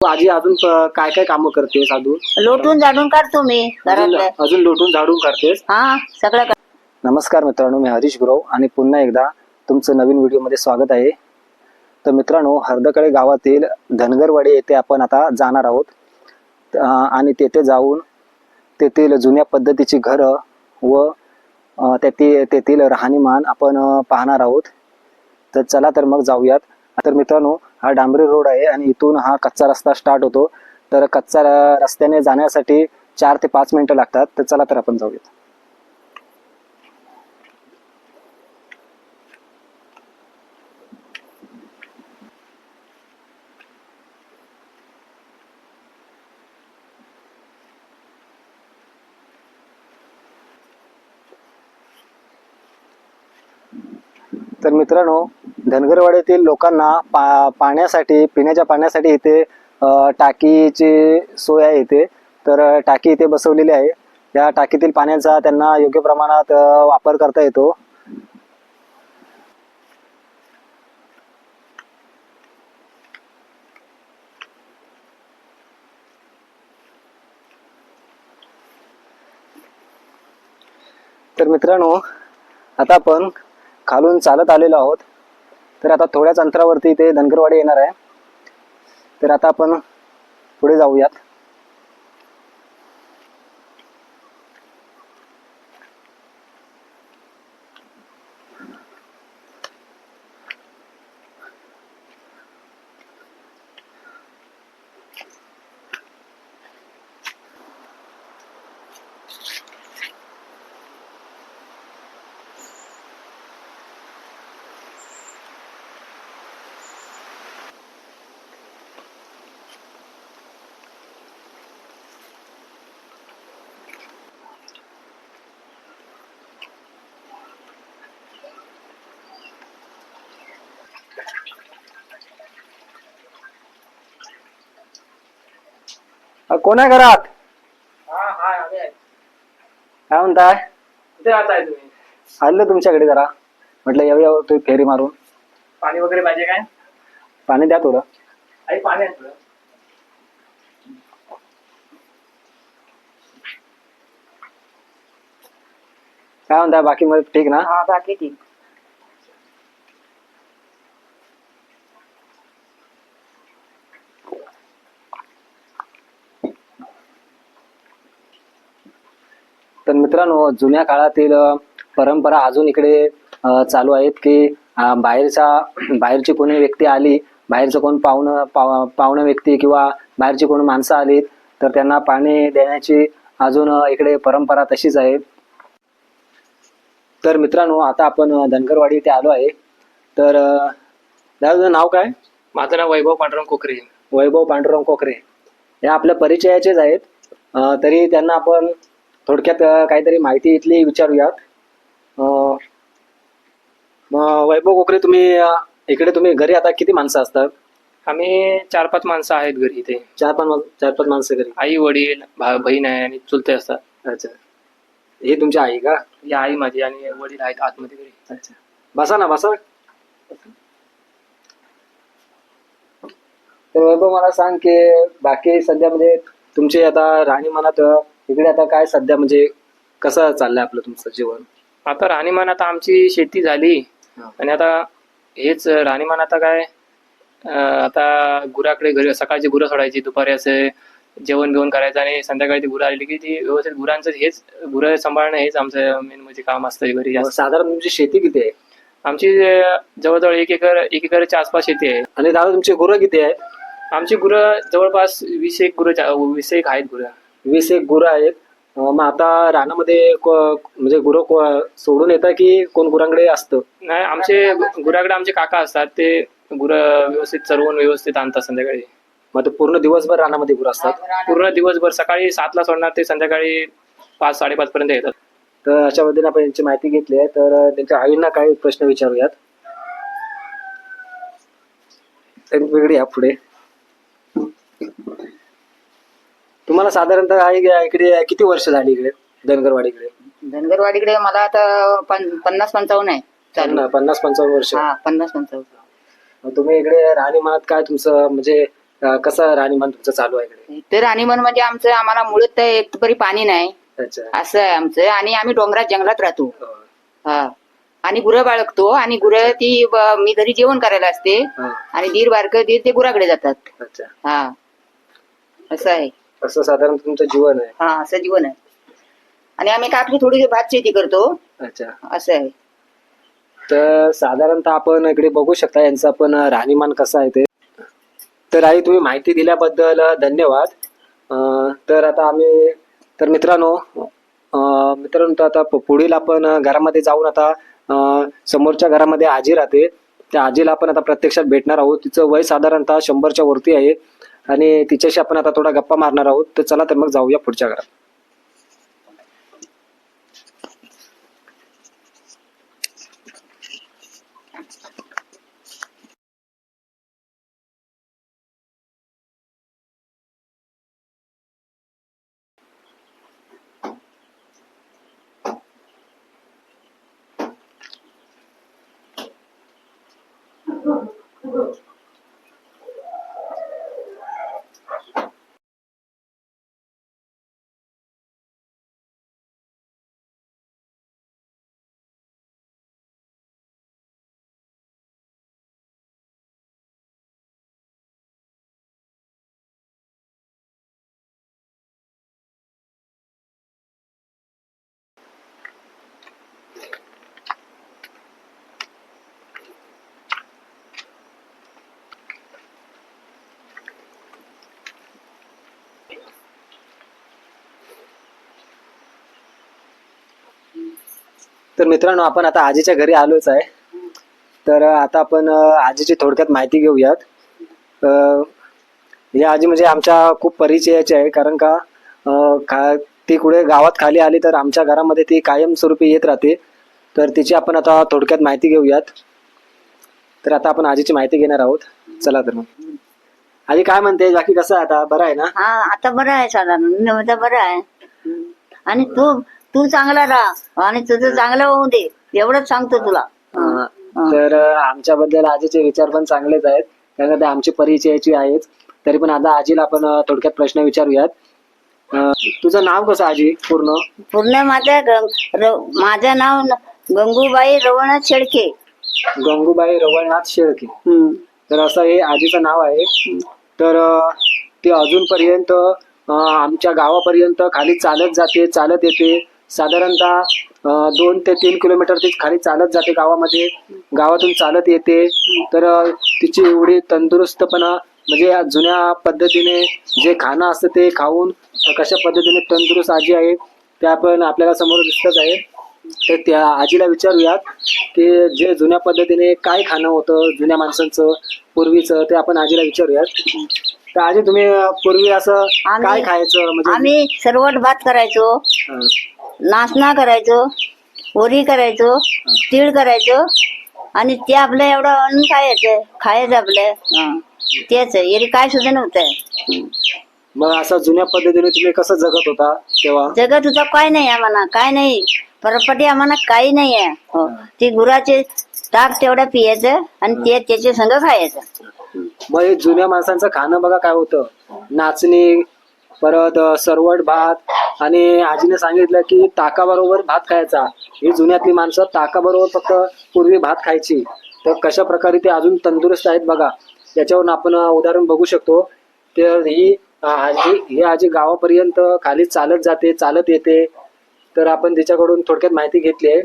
आजी अजून प- काय काय कामं करतेस अजून लोटून झाडून काढतो मी अजून घरातलं. अजून लोटून झाडून काढतेस? हा सगळं कर- नमस्कार मित्रांनो मी हरीश गुरव आणि पुन्हा एकदा तुमचं नवीन व्हिडिओमध्ये स्वागत आहे. तर मित्रांनो हर्दकडे गावातील धनगरवाडी येथे आपण आता जाणार आहोत. अं, आणि तेथे जाऊन तेथील जुन्या पद्धतीची घरं व अं, तेथील तेथील राहणीमान आपण अं, पाहणार आहोत. तर चला तर मग जाऊयात. तर मित्रांनो हा डांबरी रोड आहे आणि इथून हा कच्चा रस्ता स्टार्ट होतो. तर कच्चा रस्त्याने जाण्यासाठी चार ते पाच मिनिटं लागतात. तर चला तर आपण जाऊयात. तर मित्रांनो धनगरवाड्यातील लोकांना पा पाण्यासाठी पिण्याच्या पाण्यासाठी इथे टाकीची सोय आहे इथे. तर टाकी इथे बसवलेली आहे. या टाकीतील पाण्याचा त्यांना योग्य प्रमाणात वापर करता येतो. तर मित्रांनो आता आपण खालून चालत आलेलो आहोत. तर आता थोड्याच अंतरावरती इथे धनगरवाडी येणार आहे. तर आता आपण पुढे जाऊयात. कोण आहे घरात? काय म्हणताय? आलो तुमच्याकडे जरा. म्हटलं येऊया तुम्ही फेरी मारून. पाणी वगैरे पाहिजे काय? पाणी द्या थोडं. आई पाणी आहे थोडं. काय म्हणताय? बाकी मग ठीक ना? हा बाकी ठीक. तर मित्रांनो जुन्या काळातील परंपरा अजून इकडे चालू आहेत की बाहेरचा बाहेरची कोणी व्यक्ती आली बाहेरचं कोण पाहुणं पाव पाहुणं व्यक्ती किंवा बाहेरची कोणी माणसं आलीत तर त्यांना पाणी देण्याची अजून इकडे परंपरा तशीच आहे. तर मित्रांनो आता आपण धनगरवाडी इथे आलो आहे. तर दादा तुझं नाव काय? माझं नाव वैभव पांडुरंग कोकरे. वैभव पांडुरंग कोकरे. हे आपल्या परिचयाचेच आहेत. तरी त्यांना आपण थोडक्यात काहीतरी माहिती इथली विचारूयात. वैभव कोकरे तुम्ही इकडे तुम्ही घरी आता किती माणसं असतात? आम्ही चार पाच माणसं आहेत घरी इथे. चार पाच चार पाच माणसं घरी. आई वडील भा बहीण आहे आणि चुलते असतात. अच्छा. हे तुमची आई का? ही आई माझी आणि वडील आहेत आतमध्ये घरी. अच्छा. बसा ना बसा. तर वैभव मला सांग की बाकी सध्या म्हणजे तुमचे आता राहणीमानात इकडे आता काय सध्या म्हणजे कसं चाललंय आपलं तुमचं जीवन? आता राहणीमान आता आमची शेती झाली. हा. आणि आता हेच राहणीमान आता काय अं, आता गुराकडे घरी सकाळची गुरं सोडायची दुपारी असे जेवण बिवण करायचं आणि संध्याकाळी ती गुरं आली की ती व्यवस्थित गुरांचं हेच गुरं सांभाळणं हेच आमचं मेन म्हणजे काम असतं घरी जास्त. साधारण तुमची शेती किती आहे? आमची अं, जवळजवळ एक एकर एक एकरच्या आसपास शेती आहे. आणि दादा तुमची गुरं किती आहेत आमची गुरं जवळपास वीस एक गुरं वीस एक आहेत गुरं. वीस एक गुरं आहेत. मग आता रानामध्ये म्हणजे गुरं सोडून येतं की कोण गुरांकडे असतं? नाही आमचे गुराकडे आमचे काका असतात. ते गुरं व्यवस्थित चरवून व्यवस्थित आणतात संध्याकाळी. मग ते पूर्ण दिवसभर रानामध्ये गुरं असतात? पूर्ण दिवसभर सकाळी सातला सोडणार ते संध्याकाळी पाच साडेपाच पर्यंत येतात. तर अशा पद्धतीने आपण यांची माहिती घेतली आहे. तर त्यांच्या आईंना काही प्रश्न विचारूयात. वेगळी या पुढे. तुम्हाला साधारणतः आई- इकडे किती वर्ष झाली इकडे धनगरवाडीकडे? धनगरवाडीकडे मला आता पन- पन्नास पंचावन्न आहे. चालू. पन्नास पंचावन्न वर्ष. हा पन्नास पंचावन्न. मग तुम्ही इकडे राहणीमानात काय तुमचं म्हणजे अं, कसं राहणीमान तुमचं चालू आहे इकडे? तर राणीमन म्हणजे आमचं आम्हाला मुळत तर एक तरी पाणी नाही. अच्छा. असं आहे आमचं. आणि आम्ही डोंगरात जंगलात राहतो. हो. हा. आणि गुरं बाळगतो. आणि गुरं ती ब- मी घरी जेवण करायला असते. आणि दीर बारक दीर ते गुराकडे जातात. अच्छा. हा. असं आहे. असं साधारण तुमचं जीवन आहे. हा असं जीवन आहे. आणि आम्ही का आपली थोडी भात शेती करतो. अच्छा. असं आहे. तर साधारणतः आपण इकडे बघू शकता यांचं पण राहणीमान कसं आहे ते. तर आई तुम्ही माहिती दिल्याबद्दल धन्यवाद. अं, तर आता आम्ही तर मित्रांनो अं, मित्रांनो तर आता पु- पुढील आपण घरामध्ये जाऊन आता अं, समोरच्या घरामध्ये आजी राहते. त्या आजीला आपण आता प्रत्यक्षात भेटणार आहोत. तिचं वय साधारणतः शंभरच्या वरती आहे. आणि तिच्याशी आपण आता थोडा गप्पा मारणार आहोत. तर चला तर मग जाऊया पुढच्या घरात. तर मित्रांनो आपण आता आजीच्या घरी आलोच आहे. तर आता आपण आजीची थोडक्यात माहिती घेऊयात. या आजी म्हणजे आमच्या खूप परिचयाची आहे कारण का खा ती कुठे गावात खाली आली तर आमच्या घरामध्ये ती कायमस्वरूपी येत राहते. तर तिची आपण आता थोडक्यात माहिती घेऊयात. तर आता आपण आजीची माहिती घेणार आहोत. चला तर मग. आजी काय म्हणते? बाकी कसं आहे? आता बरं आहे ना? हा आता बरं आहे साधारण. बरं आहे. आणि तू तू चांगला राहा आणि तुझं चांगलं होऊ दे. एवढंच सांगतो तुला. अं, तर अं, आमच्याबद्दल आजीचे विचार पण चांगलेच आहेत. कारण ते आमची परिचयाची आहेच. तरी पण आता आजीला आपण अं, थोडक्यात प्रश्न विचारूयात. अं, तुझं नाव कसं आजी? पूर्ण? पूर्ण माझ्या ग- र- माझं नाव न- गंगूबाई रवनाथ शेळके. गंगूबाई रवळनाथ शेळके. हम्म. तर असं हे आजीचं नाव आहे. तर अं, ती अजूनपर्यंत अं, आमच्या गावापर्यंत खाली चालत जाते चालत येते. साधारणतः दोन ते तीन किलोमीटर ती खाली चालत जाते गावामध्ये. गावातून चालत येते. तर तिची एवढी तंदुरुस्तपणा म्हणजे जुन्या पद्धतीने जे खाणं असतं ते खाऊन कशा पद्धतीने तंदुरुस्त आजी आहे त्या पण आपल्याला समोर दिसतच आहे. तर त्या आजीला विचारूयात की जे जुन्या पद्धतीने काय खाणं होतं जुन्या माणसांचं पूर्वीचं ते आपण आजीला विचारूयात. तर आजी तुम्ही पूर्वी असं काय खायचं? म्हणजे आम्ही सर्वट भात करायचो. नाचना करायचो वरी करायचो तीळ करायचो आणि ते आपलं एवढं अन्न खायचं खायचं आपलं. तेच आहे एरी काय सुद्धा नव्हतं. मग असं जुन्या पद्धतीने तुम्ही कसं जगत होता तेव्हा? जगत होता काय नाही आम्हाला काय नाही. परपटी आम्हाला काही नाही आहे. हो. ती गुराचे ताक तेवढं पियाचं आणि ते त्याचे संग खायचं. मग हे जुन्या माणसांचं खाणं बघा काय होतं. नाचणी परत सरवट भात आणि आजीने सांगितलं की ताकाबरोबर भात खायचा. ही जुन्यातली माणसं ताकाबरोबर फक्त पूर्वी भात खायची. तर कशा प्रकारे ते अजून तंदुरुस्त आहेत बघा. याच्यावरून आपण उदाहरण बघू शकतो. तर ही आजी ही आजी गावापर्यंत खाली चालत जाते चालत येते. तर आपण तिच्याकडून थोडक्यात माहिती घेतली आहे.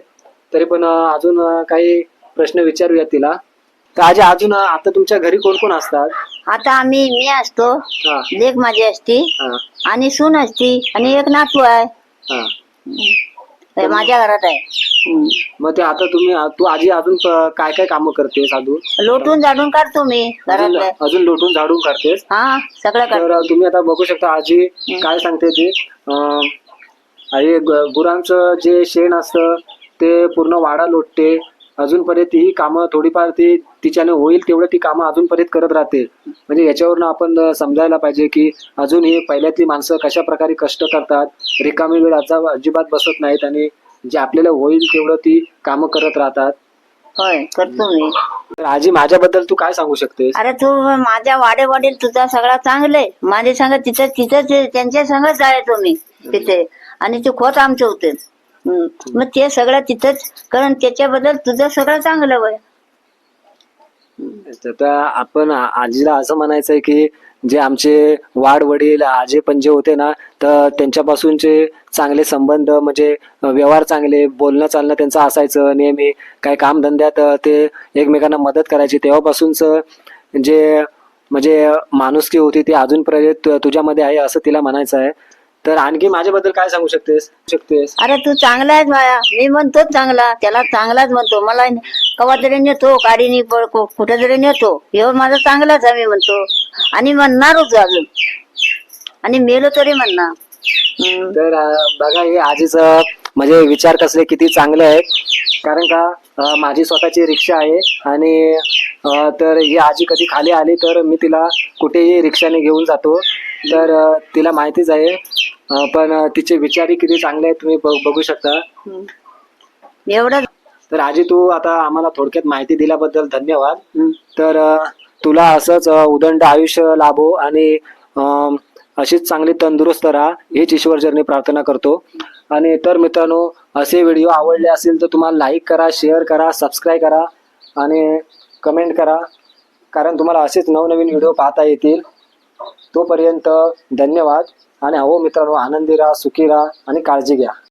तरी पण अजून काही प्रश्न विचारूया तिला. तर आजी अजून आता तुमच्या घरी कोण कोण असतात? आता आम्ही मी असतो हा. लेख माझी असती हा. आणि सून असती आणि एक नातू आहे. हा. हे माझ्या घरात आहे. हम्म. मग ते आता तुम्ही तू आजी अजून प- काय काय कामं करतेस अजून? लोटून झाडून काढतो मी अजून घरातलं. अजून लोटून झाडून काढतेस? हा सगळं काढतो तुम्ही आता बघू शकता आजी काय सांगते ते. अं, ग- गुरांचं जे शेण असतं ते पूर्ण वाडा लोटते. अजूनपर्यंत ही कामं थोडीफार ती तिच्याने होईल तेवढं ती कामं अजूनपर्यंत करत राहते. म्हणजे याच्यावरनं आपण समजायला पाहिजे की अजून ही पहिल्यातली माणसं कशा प्रकारे कष्ट करतात रिकामी वेळ आता अजिबात बसत नाहीत आणि जे आपल्याला होईल तेवढं ती कामं करत राहतात. होय करतो मी. तर आजी माझ्याबद्दल तू काय सांगू शकतेस? अरे तू माझ्या वाडे वडील तुझा सगळा चांगले. माझे संग तिथं आहे, त्यांच्या संगच आहे तुम्ही तिथे. आणि ते खोत आमचे होते. मग ते सगळं तिथंच कारण त्याच्याबद्दल तुझं सगळं चांगलं वय. तर आपण आजीला असं म्हणायचंय की जे आमचे वाड वडील आजे पण जे होते ना तर त्यांच्यापासूनचे चांगले संबंध म्हणजे व्यवहार चांगले बोलणं चालणं त्यांचं असायचं नेहमी काही कामधंद्यात ते एकमेकांना मदत करायची. तेव्हापासूनच जे म्हणजे माणुसकी होती ती अजूनपर्यंत तु- तुझ्यामध्ये आहे असं तिला म्हणायचं आहे. तर आणखी माझ्याबद्दल काय सांगू शकतेस? शकतेस? अरे तू चांगला आहेस बाया मी म्हणतोच चांगला. त्याला चांगलाच म्हणतो. मला कवा तरी नेतो गाडीने प- कु- कुठे तरी नेतो. एवढं माझा चांगलाच आहे मी म्हणतो. आणि म्हणणारच अजून. आणि मेलो तरी म्हणणार. हम्म. तर अं, बघा हे आजीचं म्हणजे विचार कसले किती चांगले आहेत. कारण का अं, माझी स्वतःची रिक्षा आहे. आणि अं, तर ही आजी कधी खाली आली तर मी तिला कुठेही रिक्षाने घेऊन जातो. तर अं, तिला माहितीच आहे अं, पण तिचे विचारही किती चांगले आहेत तुम्ही बघू शकता. एवढं तर आजी तू आता आम्हाला थोडक्यात माहिती दिल्याबद्दल धन्यवाद. तर अं, तुला असंच अं, उदंड आयुष्य लाभो आणि अशीच चांगली तंदुरुस्त राहा हीच ईश्वरचरणी प्रार्थना करतो. आणि तर मित्रांनो असे व्हिडिओ आवडले असेल तर तुम्हाला लाईक करा शेअर करा सबस्क्राईब करा आणि कमेंट करा. कारण तुम्हाला असेच नवनवीन व्हिडिओ पाहता येतील. तोपर्यंत धन्यवाद. आणि हो मित्रांनो आनंदी राहा सुखी राहा आणि काळजी घ्या.